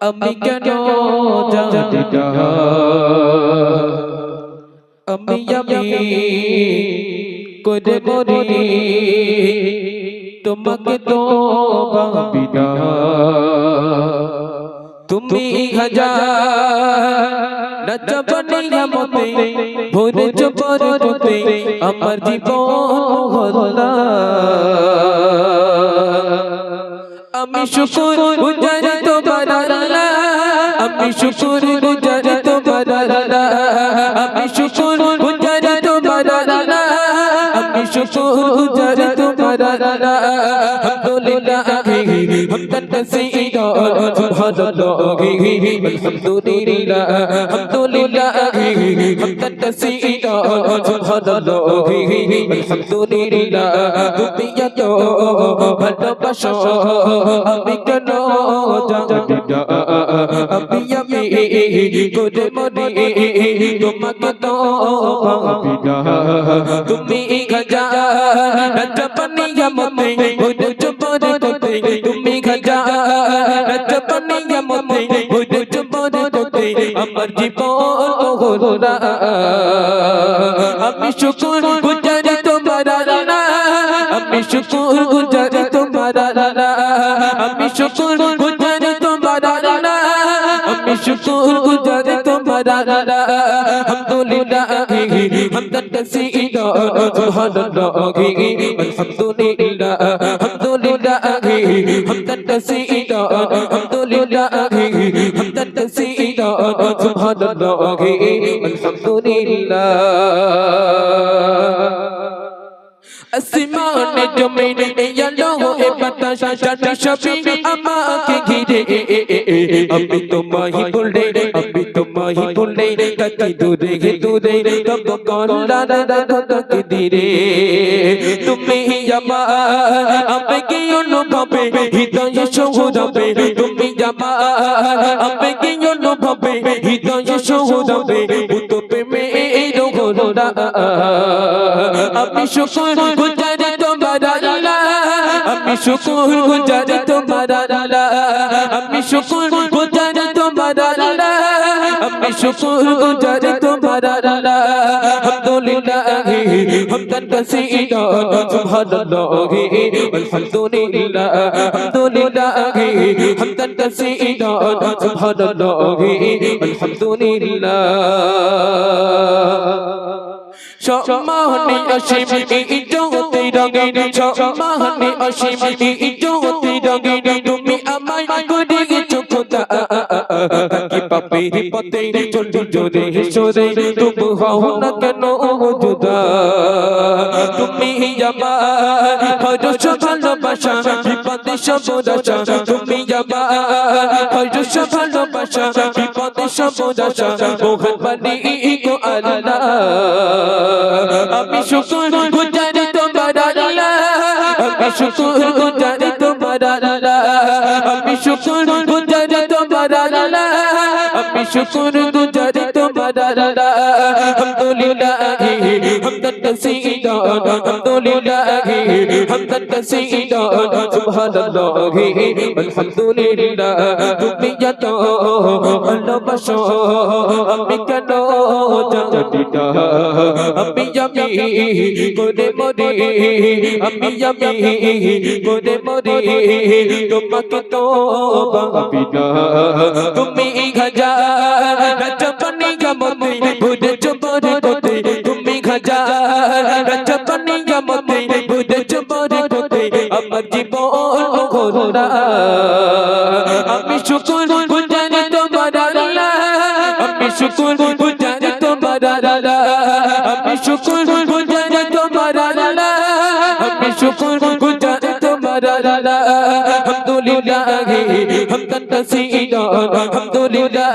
আমি কেন জানি। না আমি আমি করে মরি। তোমাকে তো ভাবি না। তুমি হাজার নচবনি মতে ভোরে চপর রূপে আমার জীবন হল্লা শুকুর গুজারি তোমার আল্লাহ আমি শুকুর গুজারি তোমার আল্লাহ আমি শুকুর গুজারি তোমার আল্লাহ আমি শুকুর গুজার তুমি গজা রজপনি মতে আমার জীবন আমি শুকুর গুজারি তোমার আমি শুকুর গুজারি তোমার আমি শুকুর গুজারি তোমার আমি শুকুর গুজারি তোমার আলহামদুলিল্লাহ হামদান কাসীরা সুবহানাল্লাহ, আলহামদুলিল্লাহ আলহামদুলিল্লাহ হামদান কাসীরা সুবহানাল্লাহ আলহামদুলিল্লাহ আসমানে জমিনে এলো এ বাতাস চাটি সবই আমাকে ঘিরে। আমি তোমাহি বলে আমি তোমাহি বলে তাকি দূরে দূরে। কল্লা রাধকে ধীরে তুমি আমার আবেগে অনুভবে হৃদয় সৌরভে তুমি আমার আবেগে অনুভবে হৃদয় সৌরভে ভূত প্রেমে রোগরা আমি শুকুর গুজার তোমার আমি শুকুর গুজার তোমার আমি শুকুর গুজার তোমার আমি শুকুর গুজার তোমার সুবহানাল্লাহ অসীম ইজ্জতে রঙিন সম্মানে অসীম ইজ্জতে রঙিন তুমি আমায় করে গেছো খোদা কি পাপে পতে চলি জোরে সরে তুমি হও না কেন জুদা তুমি আমার হরস ভালোবাসা বিপদে সবরাসা তুমি আমার হরস ভালোবাসা বিপদে সবরাসা মোহন বানি গো আল্লাহ আমি শুকুর গুজারি তোমার আল্লাহ আমি শুকুর গুজারি তোমার আল্লাহ আমি শুকুর গুজারি তোমার আল্লাহ আমি শুকুর গুজারি তোমার আলহামদুলিল্লাহ হামদান কাসীরা আলহামদুলিল্লাহ হামদান কাসীরা সুবহানাল্লাহ, আলহামদুলিল্লাহ। তুমি যত ভালোবাসো, আমি কেন জানি না। আমি আমি করে তুমি গজা রজপনি গমতে বুঝে চুপর কোতে আমার জীবন ঘোরা আমি শুকুর গুজারি তোমার আল্লাহ, আমি শুকুর গুজারি তোমার আল্লাহ, আমি শুকুর গুজারি তোমার আল্লাহ, আমি শুকুর গুজারি তোমার আল্লাহ। আলহামদুলিল্লাহ হামদান কাসীরা আলহামদুলিল্লাহ